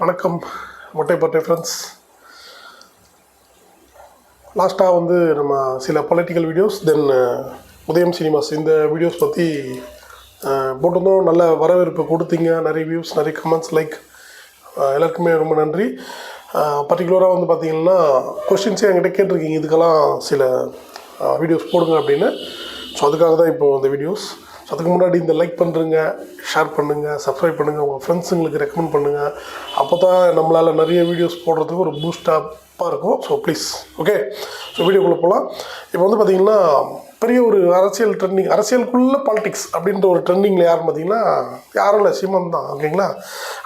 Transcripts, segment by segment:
வணக்கம். மொட்டைப்பட்டை ஃப்ரெண்ட்ஸ் லாஸ்ட்டாக வந்து நம்ம சில பொலிட்டிக்கல் வீடியோஸ் தென் உதயம் சினிமாஸ் இந்த வீடியோஸ் பற்றி போட்டிருந்தோம். நல்ல வரவேற்பு கொடுத்தீங்க. நிறைய வியூஸ் நிறைய கமெண்ட்ஸ் லைக் எல்லாருக்குமே ரொம்ப நன்றி. பர்டிகுலராக வந்து பார்த்தீங்கன்னா கொஷின்ஸே என்கிட்ட கேட்டிருக்கீங்க. இதுக்கெல்லாம் சில வீடியோஸ் போடுங்க அப்படின்னு. ஸோ அதுக்காக தான் இப்போது இந்த வீடியோஸ் ஸோ அதுக்கு முன்னாடி இந்த லைக் பண்ணுறங்க ஷேர் பண்ணுங்கள் சப்ஸ்கிரைப் பண்ணுங்கள் உங்கள் ஃப்ரெண்ட்ஸுங்களுக்கு ரெக்கமெண்ட் பண்ணுங்கள் அப்போ தான் நம்மளால் நிறைய வீடியோஸ் போடுறதுக்கு ஒரு பூஸ்டாப்பாக இருக்கும். ஸோ ப்ளீஸ் ஓகே ஸோ வீடியோக்குள்ளே போகலாம் இப்போ வந்து பார்த்திங்கன்னா பெரிய ஒரு அரசியல் ட்ரெண்டிங் அரசியலுக்குள்ள பாலிடிக்ஸ் அப்படின்ற ஒரு ட்ரெண்டிங்கில் யாருன்னு பார்த்தீங்கன்னா யாரும் இல்லை சீமன் தான் ஓகேங்களா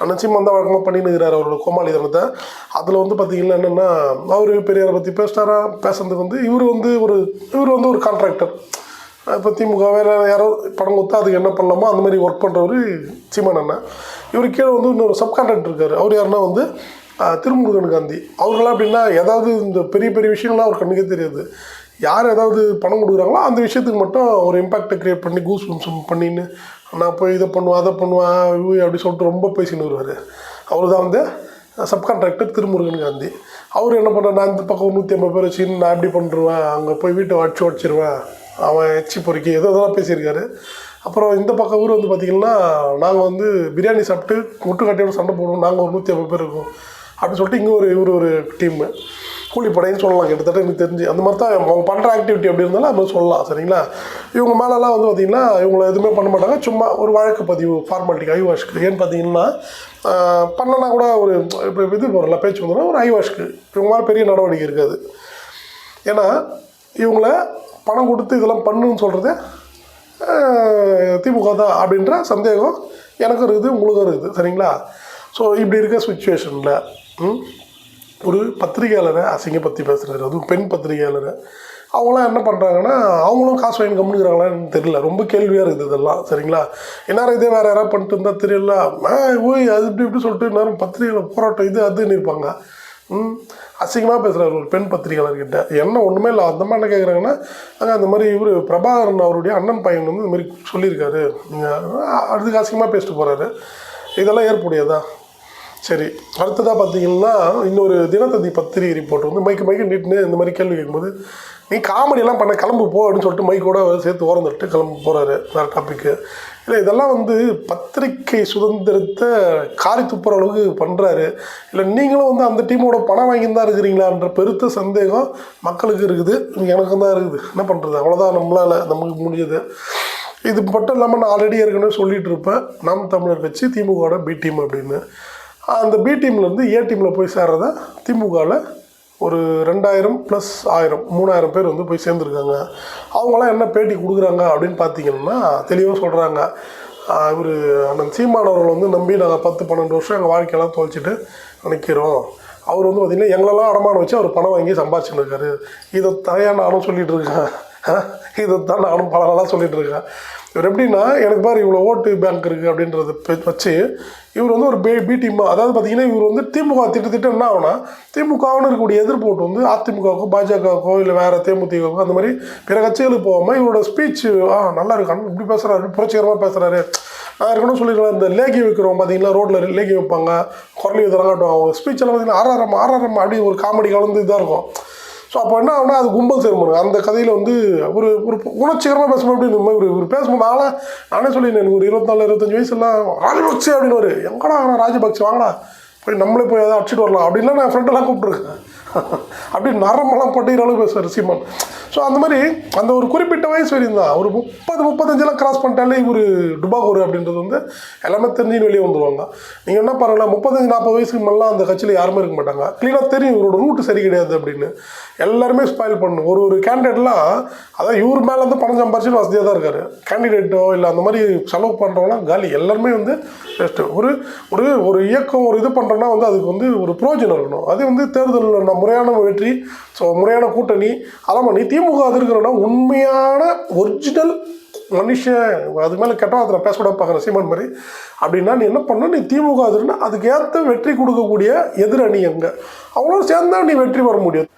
அண்ணன் சீமன் தான் வழக்கமாக பண்ணின்னு அவரோட கோமாளி தனத்தை அதில் வந்து பார்த்தீங்கன்னா என்னென்னா அவர் பெரியாரை பற்றி பேசிட்டாரா பேசுறதுக்கு வந்து இவர் வந்து ஒரு இவர் வந்து ஒரு கான்ட்ராக்டர் இப்போ திமுக வேறு யாரோ படம் கொடுத்தா அதுக்கு என்ன பண்ணலாமோ அந்த மாதிரி ஒர்க் பண்ணுறவர் சீமான் அண்ணன் இவர் கீழே வந்து இன்னொரு சப்கான்ட்ராக்டர் இருக்கார். அவர் யாருன்னா வந்து திருமுருகன் காந்தி. அவர்களாம் அப்படின்னா ஏதாவது இந்த பெரிய பெரிய விஷயங்கள்லாம் அவர் கண்ணுக்கே தெரியாது. யார் ஏதாவது பணம் கொடுக்குறாங்களோ அந்த விஷயத்துக்கு மட்டும் ஒரு இம்பாக்டை க்ரியேட் பண்ணி கூஸ் பம்சம் பண்ணின்னு நான் போய் இதை பண்ணுவேன் அதை பண்ணுவேன் இவ அப்படி சொல்லிட்டு ரொம்ப பேசின்னு வருவார். அவர் தான் வந்து சப்கான்ட்ராக்டர் திருமுருகன் காந்தி. அவர் என்ன பண்ண நான் இந்த பக்கம் நூற்றி ஐம்பது பேர் வச்சுன்னு நான் எப்படி பண்ணுருவேன் அங்கே போய் வீட்டை அடிச்சு உடச்சிருவேன். அவன் எச்சி பொறுக்கி ஏதோ இதெல்லாம் பேசியிருக்காரு. அப்புறம் இந்த பக்கம் ஊர் வந்து பார்த்திங்கன்னா நாங்கள் வந்து பிரியாணி சாப்பிட்டு முட்டுக்கட்டையோட சண்டை போடுவோம். நாங்கள் ஒரு நூற்றி ஐம்பது பேர் இருக்கோம். அப்படின்னு சொல்லிட்டு இங்கே ஒரு இவர் ஒரு டீம்மு கூலிப்படைன்னு சொல்லலாம். கிட்டத்தட்ட எனக்கு தெரிஞ்சு. அந்த மாதிரி தான் அவங்க பண்ணுற ஆக்டிவிட்டி அப்படி இருந்தாலும் அது மாதிரி சொல்லலாம். சரிங்களா? இவங்க மேலெல்லாம் வந்து பார்த்திங்கன்னா இவங்களை எதுவுமே பண்ண மாட்டாங்க. சும்மா ஒரு வழக்கு பதிவு ஐ ஐவாஷ்க்கு ஏன்னு பார்த்தீங்கன்னா பண்ணனா கூட ஒரு இப்போ இது போகிறல பேச்சு வந்தோம்னா ஒரு ஐவாஷ்க்கு இவங்க மேலே பெரிய நடவடிக்கை இருக்காது. ஏன்னா இவங்கள பணம் கொடுத்து இதெல்லாம் பண்ணுன்னு சொல்கிறது திமுக தான் அப்படின்ற சந்தேகம் எனக்கும் இருக்குது உங்களுக்கும் இருக்குது சரிங்களா? ஸோ இப்படி இருக்க சுச்சுவேஷனில் ஒரு பத்திரிகையாளரை அசிங்கப்படுத்தி பேசுகிறது அதுவும் பெண் பத்திரிகையாளரை அவங்களாம் என்ன பண்ணுறாங்கன்னா அவங்களும் காசு வாங்கி கம்முனுக்குறாங்களான்னு தெரியல. ரொம்ப கேள்வியாக இருக்குது இதெல்லாம் சரிங்களா? என்ன இதே வேறு யாராவது பண்ணிட்டு இருந்தால் தெரியல. ஓய் அது இப்படி இப்படி சொல்லிட்டு நேரம் பத்திரிகையில் போராட்டம் இது அதுன்னு இருப்பாங்க. ம். அசிங்கமாக பேசுகிறார் ஒரு பெண் பத்திரிகையாளர்கிட்ட. என்ன ஒன்றுமே இல்லை. அந்த மாதிரி என்ன கேட்குறாங்கன்னா அங்கே அந்த மாதிரி இவர் பிரபாகரன் அவருடைய அண்ணன் பையன் வந்து இந்த மாதிரி சொல்லியிருக்காரு. நீங்கள் அதுக்கு அசிங்கமாக பேசிட்டு போகிறாரு இதெல்லாம் ஏற்புடையதா? சரி அடுத்ததாக பார்த்தீங்கன்னா இன்னொரு தினத்தந்தி பத்திரிகை ரிப்போர்ட் வந்து மைக்கு மைக்கு நீட்டுன்னு இந்த மாதிரி கேள்வி கேட்கும்போது நீ காமெடியெல்லாம் பண்ண கிளம்பு போ அப்படின்னு சொல்லிட்டு மைக்கோட சேர்த்து ஓரம் கிளம்பு போகிறாரு வேறு டாப்பிக்கு இல்லை இதெல்லாம் வந்து பத்திரிகை சுதந்திரத்தை காரி துப்புற அளவுக்கு பண்ணுறாரு இல்லை நீங்களும் வந்து அந்த டீமோட பணம் வாங்கி தான் இருக்கிறீங்களான்ற பெருத்த சந்தேகம் மக்களுக்கு இருக்குது. எனக்கும் தான் இருக்குது. என்ன பண்ணுறது அவ்வளோதான் நம்மளால் நமக்கு முடிஞ்சது. இது மட்டும் இல்லாமல் நான் ஆல்ரெடி ஏற்கனவே சொல்லிகிட்டு இருப்பேன். நாம் தமிழர் கட்சி திமுகவோட பி டீம் அப்படின்னு. அந்த பி டீம்லேருந்து ஏ டீமில் போய் சேர்றத திமுகவில் ஒரு ரெண்டாயிரம் ப்ளஸ் ஆயிரம் மூணாயிரம் பேர் வந்து போய் சேர்ந்துருக்காங்க. அவங்களாம் என்ன பேட்டி கொடுக்குறாங்க அப்படின்னு பார்த்தீங்கன்னா தெளிவாக சொல்கிறாங்க இவர் அண்ணன் சீமானவர்கள் வந்து நம்பி நாங்கள் பத்து பன்னெண்டு வருஷம் எங்கள் வாழ்க்கையெல்லாம் தொலைச்சிட்டு நிற்கிறோம் அவர் வந்து பார்த்திங்கன்னா எங்களெல்லாம் அடமானம் வச்சு அவர் பணம் வாங்கி சம்பாதிச்சுன்னு இருக்காரு. இதை தயா நானும் சொல்லிகிட்டு இருக்கேன். இதைத்தான் நானும் பல நாளாக சொல்லிட்டு இருக்கேன். இவர் எப்படின்னா எனக்கு பாரு இவ்வளோ ஓட்டு பேங்க் இருக்குது அப்படின்றத வச்சு இவர் வந்து ஒரு பே பி டீம் அதாவது பார்த்தீங்கன்னா இவர் வந்து திமுக திட்டத்திட்ட என்ன ஆகுனா திமுகவுன்னு இருக்கக்கூடிய எதிர்ப்பு வந்து அதிமுகவுக்கோ பாஜகவுக்கோ இல்லை வேறு தேமுதிகவுக்கோ அந்த மாதிரி பிற கட்சிகளுக்கு போகாமல் இவரோட ஸ்பீச் ஆ நல்லா இருக்கு இப்படி பேசுகிறாரு புரட்சிகரமாக பேசுகிறாரு நான் இருக்கணும் சொல்லிடுறேன் இந்த லேகி வைக்கிறோம் பார்த்தீங்களா ரோட்டில் லேகி வைப்பாங்க குரலி இதெல்லாம் காட்டுவாங்க அவங்க ஸ்பீச்செல்லாம் பார்த்தீங்கன்னா ஆறாரம் ஆறாரம் அப்படி ஒரு காமெடி கலந்து இதாக இருக்கும். ஸோ அப்போ என்ன ஆகுனா அது கும்பல் சேர்மனு அந்த கதையில் வந்து ஒரு ஒரு உணர்ச்சிகரமாக பேசும்போது அப்படின்னு இந்த மாதிரி ஒரு பேசும்போது ஆளா நானே சொல்லியிருந்தேன் எனக்கு ஒரு இருபத்தாலு இருபத்தஞ்சு வயசுலாம் ராஜபக்சே அப்படின்னு ஒரு எங்கடா ஆனால் ராஜபக்சே வாங்கடா. போய் நம்மளே போய் எதாவது அடிச்சுட்டு வரலாம். அப்படின்லாம் நான் ஃப்ரெண்டெல்லாம் கூப்பிட்டுருக்கேன். அப்படி நரம்பெல்லாம் பட்டுகிற அளவு பேசுவார் சீமான். ஸோ அந்த மாதிரி அந்த ஒரு குறிப்பிட்ட வயசு வரையும் தான். ஒரு முப்பது முப்பத்தஞ்செல்லாம் கிராஸ் பண்ணிட்டாலே ஒரு டுபாகூர் அப்படின்றது வந்து எல்லாமே தெரிஞ்சுன்னு வெளியே வந்துடுவாங்க நீங்கள் என்ன பாருங்களேன் முப்பத்தஞ்சு நாற்பது வயசுக்கு மேலாம் அந்த கட்சியில் யாருமே இருக்க மாட்டாங்க. க்ளீனாக தெரியும் இவரோட ரூட்டு சரி கிடையாது அப்படின்னு. எல்லாருமே ஸ்பாயில் பண்ணும். ஒரு ஒரு கேண்டிடேட்லாம் அதான் இவர் மேலே வந்து பணம் சம்பாரிச்சுட்டு வசதியாக தான் இருக்காரு. கேண்டிடேட்டோ இல்லை அந்த மாதிரி செலவு பண்ணுறவங்களாம் காலி. எல்லாருமே வந்து பெஸ்ட்டு ஒரு ஒரு ஒரு இயக்கம் ஒரு இது பண்ணுறோன்னா வந்து அதுக்கு வந்து ஒரு ப்ரோஜனம் இருக்கணும். அது வந்து தேர்தலில் நம்ம முறையான வெற்றி ஸோ முறையான கூட்டணி அதான் பண்ணி திமுக அது இருக்கிறோன்னா உண்மையான ஒரிஜினல் மனுஷன் அது மேலே கெட்ட வார்த்தை நான் பேசக்கூட பார்க்குறேன் சீமான் மாதிரி. அப்படின்னா நீ என்ன பண்ண நீ திமுக அதுன்னா அதுக்கேற்ற வெற்றி கொடுக்கக்கூடிய எதிரணி எங்கே? அவங்களும் சேர்ந்தா நீ வெற்றி பெற முடியும்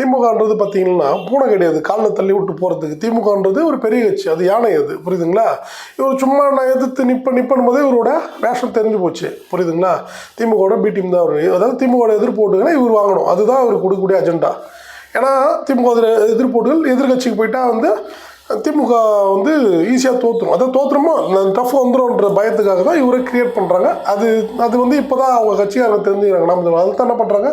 திமுகன்றது பார்த்தீங்கன்னா பூனை கிடையாது. காலில் தள்ளி விட்டு போகிறதுக்கு திமுகன்றது ஒரு பெரிய கட்சி. அது யானை அது. புரியுதுங்களா? இவர் சும்மா நான் எதிர்த்து நிற்ப நிப்பன் போதே இவரோட வேஷம் தெரிஞ்சு போச்சு. புரியுதுங்களா? திமுகவோட பி டீம் தான் அவர். அதாவது திமுகவோட எதிர்ப்பு ஓட்டுகளை இவர் வாங்கணும். அதுதான் அவர் கொடுக்கக்கூடிய அஜெண்டா ஏன்னா திமுக எதிர்- எதிர்ப்போட்டுகள் எதிர்கட்சிக்கு போயிட்டால் வந்து திமுக வந்து ஈஸியாக தோற்றுரும் அதான் தோற்றுருமோ டஃப் வந்துடும்ன்ற பயத்துக்காக தான் இவரை கிரியேட் பண்ணுறாங்க அது அது வந்து இப்போ தான் அவங்க கட்சிக்காரங்க தெரிஞ்சுக்கிறாங்க. நம்ம அதை தான் என்ன பண்ணுறாங்க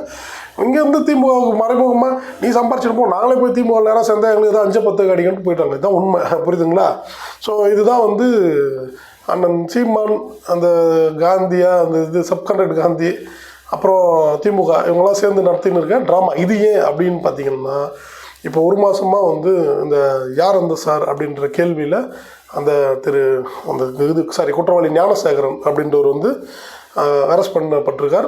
இங்கே வந்து திமுகவுக்கு மறைமுகமாக நீ சம்பாரிச்சிருப்போம் நாங்களே போய் திமுக நேரம் சேர்ந்தா எங்களுக்கு ஏதோ அஞ்சு பத்து அடிக்கன்ட்டு போயிட்டாங்க இதுதான் உண்மை. புரியுதுங்களா? ஸோ இதுதான் வந்து அண்ணன் சீமான் அந்த காந்தியா அந்த இது சப்கண்டட் காந்தி அப்புறம் திமுக இவங்கெல்லாம் சேர்ந்து நடத்தின்னு இருக்க ட்ராமா இது ஏன் அப்படின்னு பார்த்தீங்கன்னா இப்போ ஒரு மாதமாக வந்து இந்த யார் அந்த சார் அப்படின்ற கேள்வியில் அந்த திரு அந்த இது சாரி குற்றவாளி ஞானசேகரன் அப்படின்றவர் வந்து அரெஸ்ட் பண்ணப்பட்டிருக்கார்.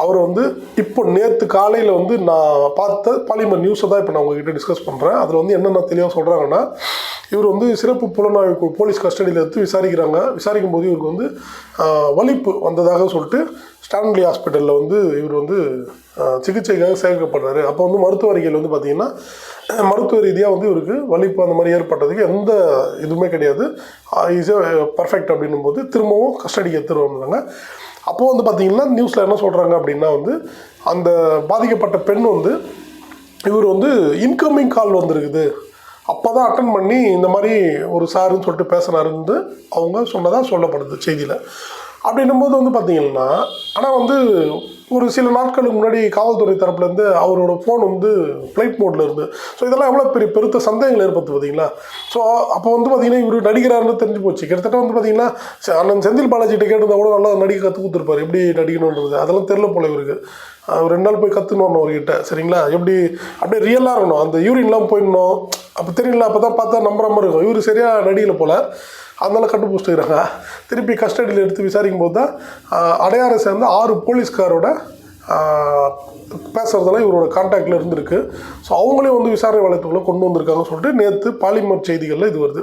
அவர் வந்து இப்போ நேற்று காலையில் வந்து நான் பார்த்த பாலிமர் நியூஸை தான் இப்போ நான் உங்ககிட்ட டிஸ்கஸ் பண்ணுறேன் அதில் வந்து என்னென்ன தெளிவாக சொல்கிறாங்கன்னா இவர் வந்து சிறப்பு புலனாய்வு போலீஸ் கஸ்டடியில் எடுத்து விசாரிக்கிறாங்க. விசாரிக்கும் போது இவருக்கு வந்து வலிப்பு வந்ததாக சொல்லிட்டு ஸ்டான்லி ஹாஸ்பிட்டலில் வந்து இவர் வந்து சிகிச்சைக்காக சேர்க்கப்படுறாரு. அப்போ வந்து மருத்துவ அறிக்கையில் வந்து பார்த்திங்கன்னா மருத்துவ ரீதியாக வந்து இவருக்கு வலிப்பு அந்த மாதிரி ஏற்பட்டதுக்கு எந்த இதுவுமே கிடையாது. இஸ் பர்ஃபெக்ட் அப்படின்னும் போது திரும்பவும் கஸ்டடிக்கு எடுத்துகிட்டு வந்தாங்க அப்போது வந்து பார்த்திங்கன்னா நியூஸில் என்ன சொல்கிறாங்க அப்படின்னா வந்து அந்த பாதிக்கப்பட்ட பெண் வந்து இவர் வந்து இன்கமிங் கால் வந்திருக்குது. அப்போ தான் அட்டன் பண்ணி இந்த மாதிரி ஒரு சாருன்னு சொல்லிட்டு பேசுனாருந்து அவங்க சொன்னதாக சொல்லப்படுது செய்தியில். அப்படின்னும் போது வந்து பார்த்தீங்கன்னா ஆனால் வந்து ஒரு சில நாட்களுக்கு முன்னாடி காவல்துறை தரப்புலேருந்து அவரோட ஃபோன் வந்து ஃப்ளைட் மோடில் இருந்து ஸோ இதெல்லாம் எவ்வளோ பெரிய பெருத்த சந்தேகங்கள் ஏற்படுத்து பார்த்தீங்களா? ஸோ அப்போ வந்து பார்த்தீங்கன்னா இவர் நடிக்கிறாருன்னு தெரிஞ்சு போச்சு. கிட்டத்தட்ட வந்து பார்த்தீங்கன்னா ச- அண்ணன் செந்தில் பாலாஜிகிட்ட கேட்டிருந்தா கூட நல்லா நடிக்க கற்றுக் கொடுத்துருப்பாரு. எப்படி நடிக்கணுன்றது அதெல்லாம் தெரில போல இவருக்கு. அவர் ரெண்டு நாள் போய் கற்றுணும் அவர்கிட்ட சரிங்களா? எப்படி அப்படியே ரியலாக இருக்கணும். அந்த யூரின்லாம் போயிடணும். அப்போ தெரியல அப்போ தான் பார்த்தா நம்புற மாதிரி இருக்கும். இவர் சரியாக நடிகலை போல். அதனால கண்டுபிடிச்சிருக்காங்க திருப்பி கஸ்டடியில் எடுத்து விசாரிக்கும் போது தான் அடையாரை சேர்ந்த ஆறு போலீஸ்காரோட பேசுகிறதெல்லாம் இவரோட கான்டாக்டில் இருந்திருக்கு. ஸோ அவங்களே வந்து விசாரணை வளையத்துக்குள்ளே கொண்டு வந்திருக்காங்கன்னு சொல்லிட்டு நேற்று பாலிமர் செய்திகளில் இது வருது.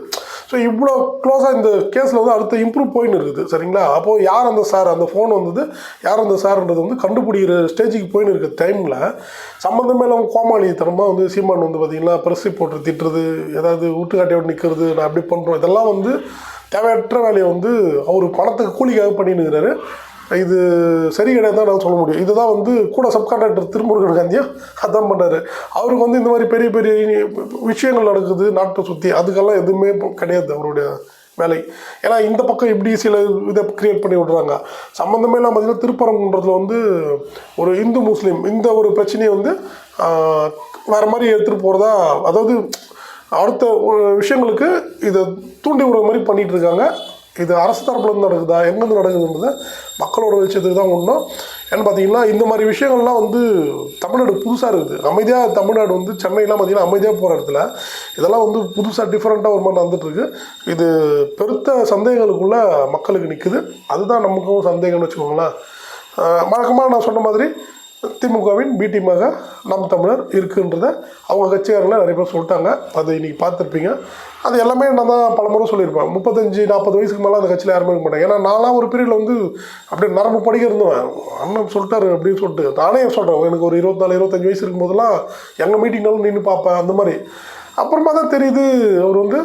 ஸோ இவ்வளோ க்ளோஸாக இந்த கேஸில் வந்து அடுத்த இம்ப்ரூவ் போயின்னு இருக்குது. சரிங்களா? அப்போது யார் அந்த சார் அந்த ஃபோன் வந்தது. யார் அந்த சார்ன்றது வந்து கண்டுபிடிக்கிற ஸ்டேஜுக்கு போயின்னு இருக்க டைமில் சம்மந்தமே இல்லாமல் கோமாளித்தனமாக வந்து சீமான் வந்து பார்த்திங்கன்னா பிரசி போட்டு திட்டுறது ஏதாவது வீட்டுக்காட்டியோடு நிற்கிறது நான் அப்படி பண்ணுறோம் இதெல்லாம் வந்து தேவையற்ற வேலையை வந்து அவர் பணத்துக்கு கூலிக்காக பண்ணிட்டு இருக்கிறாரு. இது சரி கிடையாது தான் நான் சொல்ல முடியும். இதுதான் வந்து கூட சப்கான்ட்ராக்டர் திருமுருகன் காந்தியும் அதான் பண்ணாரு அவருக்கு வந்து இந்த மாதிரி பெரிய பெரிய விஷயங்கள் நடக்குது நாட்டை சுற்றி அதுக்கெல்லாம் எதுவுமே இப்போ கிடையாது அவருடைய வேலை. ஏன்னா இந்த பக்கம் இப்படி சில இதை கிரியேட் பண்ணி விடுறாங்க. சம்மந்தமே இல்லாமல் பார்த்தீங்கன்னா திருப்பரங்குன்றத்தில் வந்து ஒரு இந்து முஸ்லீம் இந்த ஒரு பிரச்சனையை வந்து வேறு மாதிரி எடுத்துகிட்டு போகிறதா அதாவது அடுத்த ஒரு விஷயங்களுக்கு இதை தூண்டி விடுற மாதிரி பண்ணிகிட்ருக்காங்க இருக்காங்க. இது அரசு தரப்புல இருந்து நடக்குதா? எங்கேருந்து நடக்குதுன்றது மக்களோட விஷயத்துக்கு தான் ஒன்றும் ஏன்னு பார்த்தீங்கன்னா இந்த மாதிரி விஷயங்கள்லாம் வந்து தமிழ்நாடு புதுசாக இருக்குது. அமைதியாக தமிழ்நாடு வந்து சென்னையெலாம் பார்த்தீங்கன்னா அமைதியாக போகிற இடத்துல இதெல்லாம் வந்து புதுசாக டிஃப்ரெண்ட்டாக ஒரு மாதிரி நடந்துட்டுருக்கு. இது பெருத்த சந்தேகங்களுக்குள்ள மக்களுக்கு நிற்குது அதுதான் நமக்கும் சந்தேகம்னு வச்சுக்கோங்களேன். வழக்கமாக நான் சொன்ன மாதிரி திமுகவின் பி டீமாக நம் தமிழர் இருக்குன்றத அவங்க கட்சிக்காரங்கள நிறைய பேர் சொல்லிட்டாங்க. அதை இன்னைக்கு பார்த்துருப்பீங்க. அது எல்லாமே நான் தான் பல முறை சொல்லியிருப்பேன். முப்பத்தஞ்சு நாற்பது வயசுக்கு மேலே அந்த கட்சியில் யாருமே இருக்க மாட்டாங்க. ஏன்னா நான்லாம் ஒரு பீரியடில் வந்து அப்படியே நரம்பு படிக்க இருந்தேன் அண்ணன் சொல்லிட்டாரு அப்படின்னு சொல்லிட்டு. நானே சொல்கிறேன் எனக்கு ஒரு இருபத்தாலு இருபத்தஞ்சு வயசு இருக்கும்போதெல்லாம் எங்கள் மீட்டிங்னாலும் நின்று பார்ப்பேன். அந்த மாதிரி. அப்புறமா தான் தெரியுது. அவர் வந்து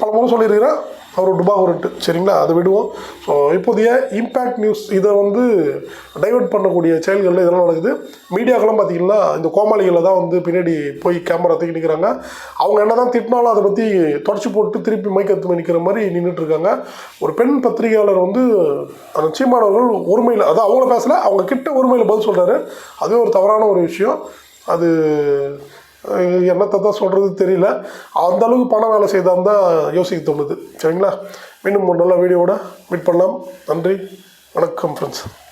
பல முறை சொல்லியிருக்கிறேன் அவர் டுபா டுபாகூரட்டு சரிங்களா? அதை விடுவோம். ஸோ இப்போதைய இம்பேக்ட் நியூஸ் இதை வந்து டைவர்ட் பண்ணக்கூடிய செயல்களில் இதெல்லாம் நடக்குது. மீடியாக்கெல்லாம் பார்த்தீங்கன்னா இந்த கோமாளிகளை தான் வந்து பின்னாடி போய் கேமரா தூக்கி நிற்கிறாங்க அவங்க என்ன தான் திட்டினாலும் அதை பற்றி தொடச்சி போட்டு திருப்பி மைக்கத்து நிற்கிற மாதிரி நின்றுட்டு இருக்காங்க. ஒரு பெண் பத்திரிகையாளர் வந்து அந்த சீமானவர்கள் ஒருமையில் அதான் அவங்கள பேசலை அவங்க கிட்ட ஒருமையில் பதில் சொல்கிறாரு அதுவே ஒரு தவறான ஒரு விஷயம். அது என்னத்தை தான் சொல்கிறது தெரியல. அந்த அளவுக்கு பணம் வேலை செய்தால் தான் யோசிக்க தோணுது. சரிங்களா? மீண்டும் ஒரு நல்ல வீடியோவோட மீட் பண்ணலாம். நன்றி. வணக்கம் ஃப்ரெண்ட்ஸ்